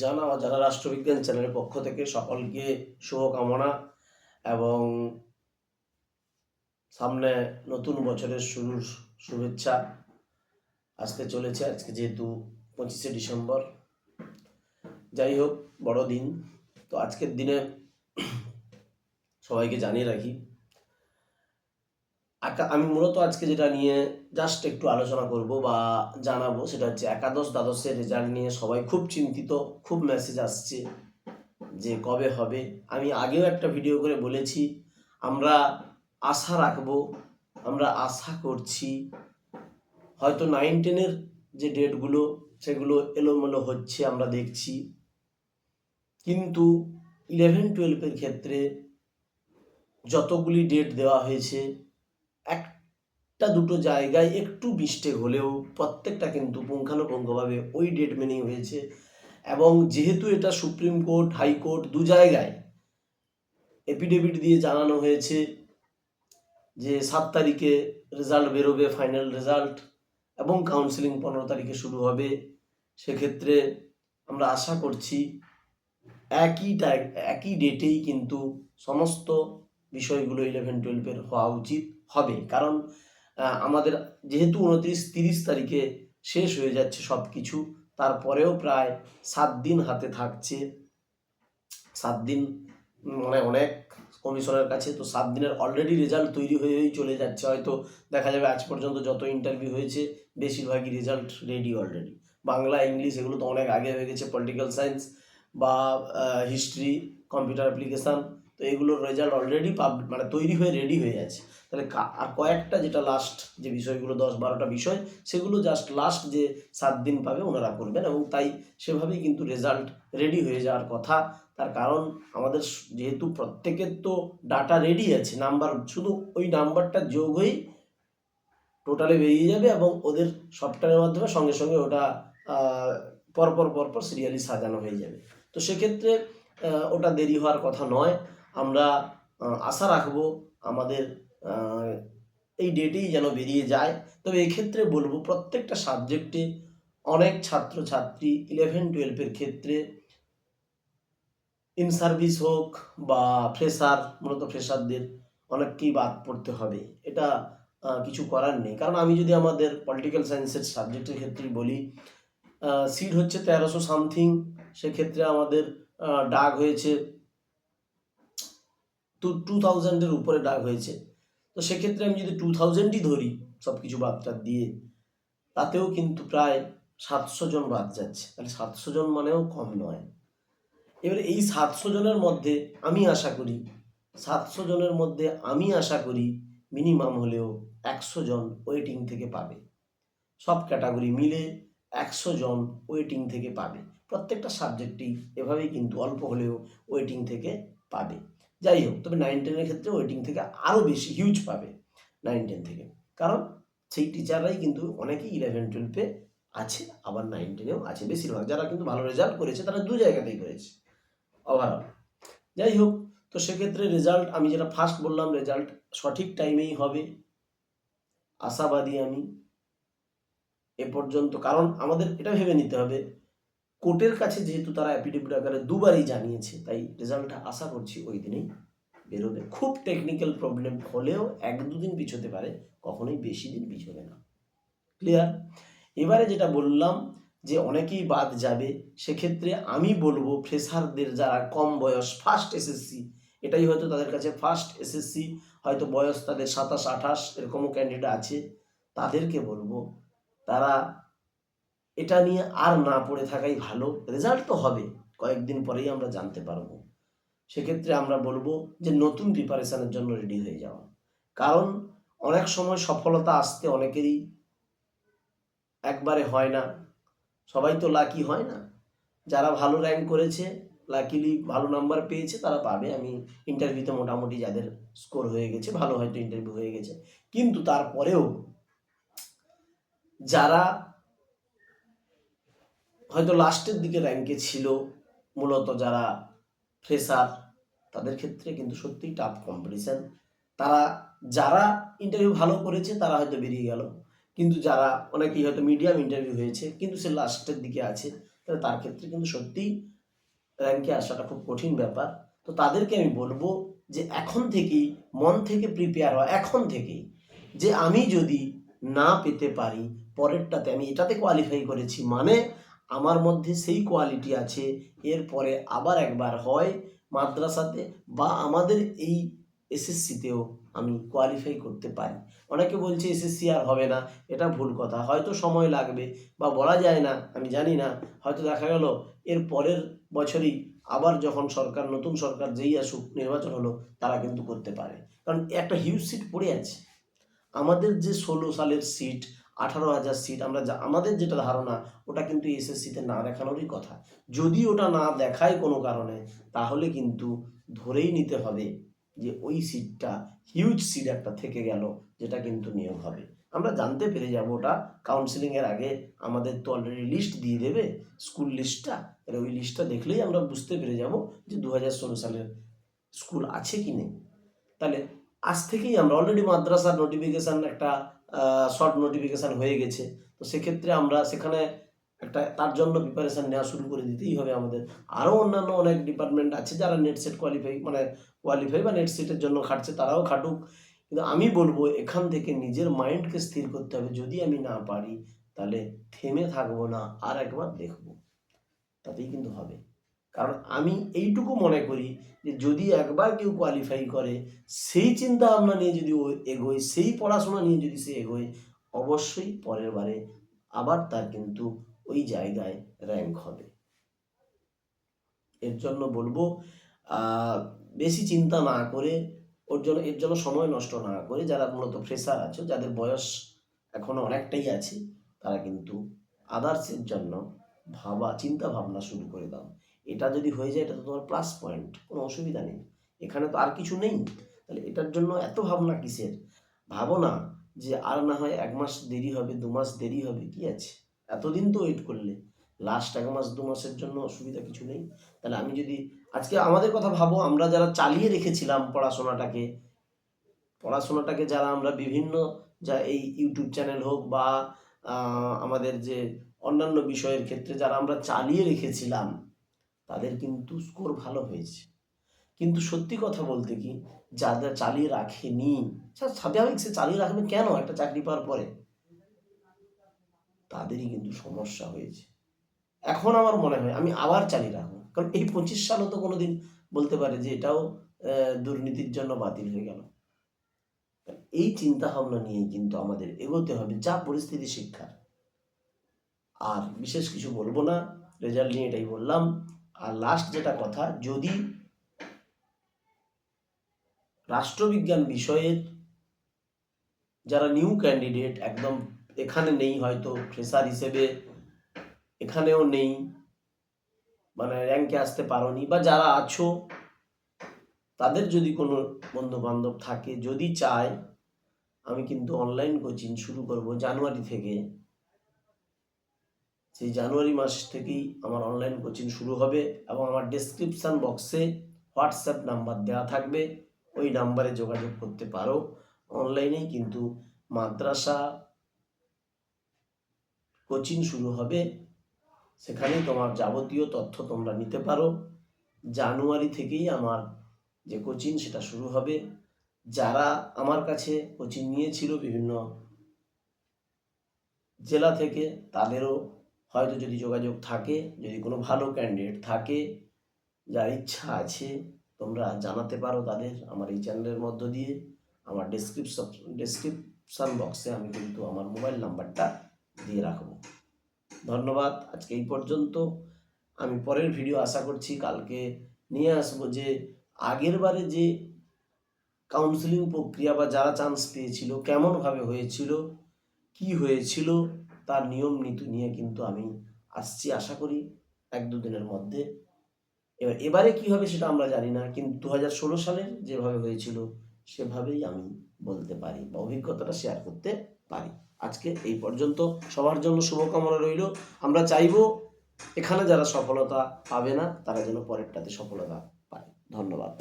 জানা যারা রাষ্ট্রবিজ্ঞান চ্যানেলের পক্ষ থেকে সকলকে শুভকামনা এবং সামনে নতুন বছরের শুরুর শুভেচ্ছা আসতে চলেছে আজকে যেহেতু পঁচিশে ডিসেম্বর। যাই হোক, বড়দিন। তো আজকের দিনে সবাইকে জানিয়ে রাখি আমি মূলত আজকে যেটা নিয়ে জাস্ট একটু আলোচনা করব বা জানাব সেটা হচ্ছে একাদশ দ্বাদশের রেজাল্ট নিয়ে সবাই খুব চিন্তিত, খুব মেসেজ আসছে যে কবে হবে। আমি আগেও একটা ভিডিও করে বলেছি, আমরা আশা রাখব, আমরা আশা করছি, হয়তো নাইন টেনের যে ডেটগুলো সেগুলো এলোমেলো হচ্ছে, আমরা দেখছি। কিন্তু ইলেভেন টুয়েলভের ক্ষেত্রে যতগুলি ডেট দেওয়া হয়েছে একটা দুটো জায়গায় একটু মিস্টেক হলেও প্রত্যেকটা কিন্তু পুঙ্খানুপুঙ্খভাবে ওই ডেট মেনেই হয়েছে। এবং যেহেতু এটা সুপ্রিম কোর্ট হাইকোর্ট দু জায়গায় এফিডেভিট দিয়ে জানানো হয়েছে যে সাত তারিখে রেজাল্ট বেরোবে ফাইনাল রেজাল্ট এবং কাউন্সিলিং পনেরো তারিখে শুরু হবে। সেক্ষেত্রে আমরা আশা করছি একই একই ডেটেই কিন্তু সমস্ত বিষয়গুলো ইলেভেন টুয়েলভের হওয়া উচিত। হবে কারণ আমাদের যেহেতু উনত্রিশ, তিরিশ তারিখে শেষ হয়ে যাচ্ছে সব কিছু তারপরেও প্রায় সাত দিন হাতে থাকছে। সাত দিন মানে অনেক কমিশনের কাছে তো সাত দিনের অলরেডি রেজাল্ট তৈরি হয়েই চলে যাচ্ছে। হয়তো দেখা যাবে আজ পর্যন্ত যত ইন্টারভিউ হয়েছে, বেশিরভাগই result ready already Bangla, English এগুলো তো অনেক আগে হয়ে গেছে পলিটিক্যাল সায়েন্স বা হিস্ট্রি কম্পিউটার অ্যাপ্লিকেশান তো এগুলোর রেজাল্ট অলরেডি পাব মানে তৈরি হয়ে রেডি হয়ে আছে তাহলে আর কয়েকটা যেটা লাস্ট যে বিষয়গুলো, দশ বারোটা বিষয়, সেগুলো জাস্ট লাস্ট যে সাত দিন পাবে ওনারা করবেন এবং তাই সেভাবেই কিন্তু রেজাল্ট রেডি হয়ে যাওয়ার কথা। তার কারণ আমাদের যেহেতু প্রত্যেকের তো ডাটা রেডি আছে নাম্বার শুধু ওই নাম্বারটা যোগ হয়েই টোটালে বেরিয়ে যাবে এবং ওদের সফটওয়্যারের মাধ্যমে সঙ্গে সঙ্গে ওটা পরপর পরপর সিরিয়ালি সাজানো হয়ে যাবে। তো সেক্ষেত্রে ওটা দেরি হওয়ার কথা নয়। আমরা আশা রাখব আমাদের এই ডেটেই যেন বেরিয়ে যায়। তবে এক্ষেত্রে বলব প্রত্যেকটা সাবজেক্টে অনেক ছাত্রছাত্রী ইলেভেন টুয়েলভের ক্ষেত্রে ইন সার্ভিস হোক বা ফ্রেশার মূলত ফ্রেশারদের অনেককেই বাদ পড়তে হবে। এটা কিছু করার নেই। কারণ আমি যদি আমাদের পলিটিক্যাল সায়েন্সের সাবজেক্টের ক্ষেত্রে বলি সিট হচ্ছে তেরোশো সামথিং সেক্ষেত্রে আমাদের ডাক হয়েছে টু টু থাউজেন্ডের উপরে ডাক হয়েছে। তো সেক্ষেত্রে আমি যদি টু থাউজেন্ডই ধরি সব কিছু বাদটা দিয়ে, তাতেও কিন্তু প্রায় সাতশো জন বাদ যাচ্ছে। তাহলে সাতশো জন মানেও কম নয়। এবারে এই সাতশো জনের মধ্যে আমি আশা করি, সাতশো জনের মধ্যে আমি আশা করি মিনিমাম হলেও একশো জন ওয়েটিং থেকে পাবে। সব ক্যাটাগরি মিলে একশো জন ওয়েটিং থেকে পাবে। প্রত্যেকটা সাবজেক্টেই এভাবেই কিন্তু অল্প হলেও ওয়েটিং থেকে পাবে। যাই হোক তবে নাইন টেনের ক্ষেত্রে ওয়েটিং থেকে আরও বেশি হিউজ পাবে নাইন টেন থেকে। কারণ সেই টিচাররাই কিন্তু অনেকেই ইলেভেন টুয়েলভে আছে, আবার নাইন টেনেও আছে বেশিরভাগ। যারা কিন্তু ভালো রেজাল্ট করেছে, তারা দু জায়গাতেই করেছে ওভারঅল যাই হোক তো সেক্ষেত্রে রেজাল্ট আমি যেটা ফার্স্ট বললাম রেজাল্ট সঠিক টাইমেই হবে। আশাবাদী আমি। এ পর্যন্ত, কারণ আমাদের এটা ভেবে নিতে হবে কোর্টের কাছে যেহেতু তারা অ্যাপিডেভিট আকারে দুবারই জানিয়েছে, তাই রেজাল্টটা আশা করছি ওই দিনেই বেরোবে। খুব টেকনিক্যাল প্রবলেম হলেও এক দুদিন পিছোতে পারে, কখনোই বেশি দিন পিছোবে না। ক্লিয়ার এবারে যেটা বললাম যে অনেকেই বাদ যাবে, সেক্ষেত্রে আমি বলব ফ্রেশারদের যারা কম বয়স ফার্স্ট এসএসসি এটাই হয়তো তাদের কাছে ফার্স্ট এসএসসি হয়তো বয়স তাদের সাতাশ, আঠাশ, এরকমও ক্যান্ডিডেট আছে। তাদেরকে বলব, তারা এটা নিয়ে আর না পড়ে থাকাই ভালো। রেজাল্ট তো হবে, কয়েকদিন পরেই আমরা জানতে পারব। সেক্ষেত্রে আমরা বলব যে নতুন প্রিপারেশনের জন্য রেডি হয়ে যাওয়া। কারণ অনেক সময় সফলতা আসতে অনেকেরই একবারে হয় না। সবাই তো লাকি হয় না। যারা ভালো র্যাঙ্ক করেছে লাকিলি ভালো নাম্বার পেয়েছে, তারা পাবে। আমি ইন্টারভিউতে মোটামুটি যাদের স্কোর হয়ে গেছে, ভালো হয়তো ইন্টারভিউ হয়ে গেছে। কিন্তু তারপরেও যারা হয়তো লাস্টের দিকে র্যাঙ্কে ছিল মূলত যারা ফ্রেশার তাদের ক্ষেত্রে কিন্তু সত্যিই টাফ কম্পিটিশান তারা, যারা ইন্টারভিউ ভালো করেছে, তারা হয়তো বেরিয়ে গেল। কিন্তু যারা, অনেকেই হয়তো মিডিয়াম ইন্টারভিউ হয়েছে, কিন্তু সে লাস্টের দিকে আছে, তাহলে তার ক্ষেত্রে কিন্তু সত্যিই র্যাঙ্কে আসাটা খুব কঠিন ব্যাপার। তো তাদেরকে আমি বলব যে এখন থেকেই, মন থেকে প্রিপেয়ার হওয়া, এখন থেকেই, যে আমি যদি না পেতে পারি, পরেরটাতে আমি এটাতে কোয়ালিফাই করেছি মানে আমার মধ্যে সেই কোয়ালিটি আছে, এরপরে আবার একবার হয় মাদ্রাসাতে বা আমাদের এই এসএসসিতেও আমি কোয়ালিফাই করতে পারি। অনেকে বলছে এসএসসি আর হবে না, এটা ভুল কথা। হয়তো সময় লাগবে বা বলা যায় না, আমি জানি না, হয়তো দেখা গেল এর পরের বছরই আবার যখন সরকার, নতুন সরকার যেই আসুক, নির্বাচন হলো, তারা কিন্তু করতে পারে। কারণ একটা হিউজ সিট পড়ে আছে। আমাদের যে ষোলো সালের সিট আঠারো হাজার সিট আমরা যা আমাদের যেটা ধারণা, ওটা কিন্তু এসএসসিতে না দেখানোরই কথা। যদি ওটা না দেখায় কোনো কারণে, তাহলে কিন্তু ধরেই নিতে হবে যে ওই সিটটা হিউজ সিট একটা থেকে গেল, যেটা কিন্তু নিয়োগ হবে। আমরা জানতে পেরে যাব ওটা। কাউন্সিলিংয়ের আগে আমাদের তো অলরেডি লিস্ট দিয়ে দেবে। স্কুল লিস্টটা তাহলে ওই লিস্টটা দেখলেই আমরা বুঝতে পেরে যাব যে দু হাজার ষোলো সালের স্কুল আছে কি নেই। তাহলে আজ থেকেই আমরা অলরেডি মাদ্রাসার নোটিফিকেশান একটা শর্ট নোটিফিকেশান হয়ে গেছে। তো সেক্ষেত্রে আমরা সেখানে একটা তার জন্য প্রিপারেশান নেওয়া শুরু করে দিতেই হবে আমাদের। আরও অন্যান্য অনেক ডিপার্টমেন্ট আছে যারা নেট সেট কোয়ালিফাই মানে কোয়ালিফাই বা নেট সেটের জন্য খাটছে, তারাও খাটুক। কিন্তু আমি বলব, এখান থেকে নিজের মাইন্ডকে স্থির করতে হবে। যদি আমি না পারি, তাহলে থেমে থাকব না, আর একবার দেখব। তাতেই কিন্তু হবে। কারণ আমি এইটুকু মনে করি যে যদি একবার কেউ কোয়ালিফাই করে, সেই চিন্তা ভাবনা নিয়ে যদি ও এগোয়, সেই পড়াশোনা নিয়ে যদি সে এগোয়, অবশ্যই পরের বারে আবার তার কিন্তু ওই জায়গায় র্যাঙ্ক হবে। এর জন্য বলব বেশি চিন্তা না করে, ওর জন্য, এর জন্য সময় নষ্ট না করে, যারা মূলত ফ্রেশার আছে, যাদের বয়স এখনও অনেকটাই আছে, তারা কিন্তু আদার্সের জন্য ভাবা চিন্তা ভাবনা শুরু করে দাও। এটা যদি হয়ে যায়, এটা তো তোমার প্লাস পয়েন্ট কোনো অসুবিধা নেই। এখানে তো আর কিছু নেই। তাহলে এটার জন্য এত ভাবনা কিসের? ভাবো না যে আর না হয় এক মাস দেরি হবে, দু মাস দেরি হবে, কি আছে? এতদিন তো ওয়েট করলে। লাস্ট এক মাস, দু মাসের জন্য অসুবিধা কিছু নেই। তাহলে আমি যদি আজকে আমাদের কথা ভাবো, আমরা যারা চালিয়ে রেখেছিলাম পড়াশোনাটাকে পড়াশোনাটাকে যারা আমরা বিভিন্ন যা এই ইউটিউব চ্যানেল হোক বা আমাদের যে অন্যান্য বিষয়ের ক্ষেত্রে যারা আমরা চালিয়ে রেখেছিলাম তাদের কিন্তু স্কোর ভালো হয়েছে। কিন্তু সত্যি কথা বলতে কি যাদের চালিয়ে রাখেনি স্বাভাবিক সে চালিয়ে রাখবে কেন একটা চাকরি পাওয়ার পরে? তাদেরই কিন্তু সমস্যা হয়েছে। এখন আমার মনে হয়, আমি আবার চালিয়ে রাখব। কারণ এই পঁচিশ সালও তো কোনোদিন বলতে পারে যে এটাও দুর্নীতির জন্য বাতিল হয়ে গেল। এই চিন্তা ভাবনা নিয়ে কিন্তু আমাদের এগোতে হবে, যা পরিস্থিতি শিক্ষার। আর বিশেষ কিছু বলব না রেজাল্ট নিয়ে এটাই বললাম। আর লাস্ট যেটা কথা, যদি রাষ্ট্রবিজ্ঞান বিষয়ের যারা নিউ ক্যান্ডিডেট একদম এখানে নেই হয়তো ফ্রেশার হিসেবে এখানেও নেই মানে র্যাঙ্কে আসতে পারোনি, বা যারা আছো, তাদের যদি কোনো বন্ধু বান্ধব থাকে, যদি চায়, আমি কিন্তু অনলাইন কোচিং শুরু করব জানুয়ারি থেকে। সেই জানুয়ারি মাস থেকেই আমার অনলাইন কোচিং শুরু হবে এবং আমার ডেসক্রিপশান বক্সে হোয়াটসঅ্যাপ নাম্বার দেওয়া থাকবে। ওই নাম্বারে যোগাযোগ করতে পারো। অনলাইনেই কিন্তু মাদ্রাসা কোচিং শুরু হবে। সেখানে তোমার যাবতীয় তথ্য তোমরা নিতে পারো। জানুয়ারি থেকেই আমার যে কোচিং সেটা শুরু হবে। যারা আমার কাছে কোচিং নিয়েছিল বিভিন্ন জেলা থেকে, তাদেরও হয়তো যদি যোগাযোগ থাকে, যদি কোনো ভালো ক্যান্ডিডেট থাকে, যার ইচ্ছা আছে, তোমরা জানাতে পারো তাদের আমার এই চ্যানেলের মধ্য দিয়ে। আমার ডেসক্রিপশন ডেসক্রিপশন বক্সে আমি কিন্তু আমার মোবাইল নাম্বারটা দিয়ে রাখব। ধন্যবাদ, আজকে এই পর্যন্ত। আমি পরের ভিডিও আশা করছি কালকে নিয়ে আসব যে, আগের বারে যে কাউন্সিলিং প্রক্রিয়া বা যারা চান্স পেয়েছিল, কেমনভাবে হয়েছিল, কি হয়েছিল তার নিয়ম নীতি নিয়ে কিন্তু আমি আসছি আশা করি এক দুদিনের মধ্যে। এবার, এবারে কি হবে সেটা আমরা জানি না, কিন্তু দু হাজার ষোলো সালের যেভাবে হয়েছিল সেভাবেই আমি বলতে পারি বা অভিজ্ঞতাটা শেয়ার করতে পারি। আজকে এই পর্যন্ত। সবার জন্য শুভকামনা রইল। আমরা চাইব এখানে যারা সফলতা পাবে না, তারা যেন পরেরটাতে সফলতা পায়। ধন্যবাদ।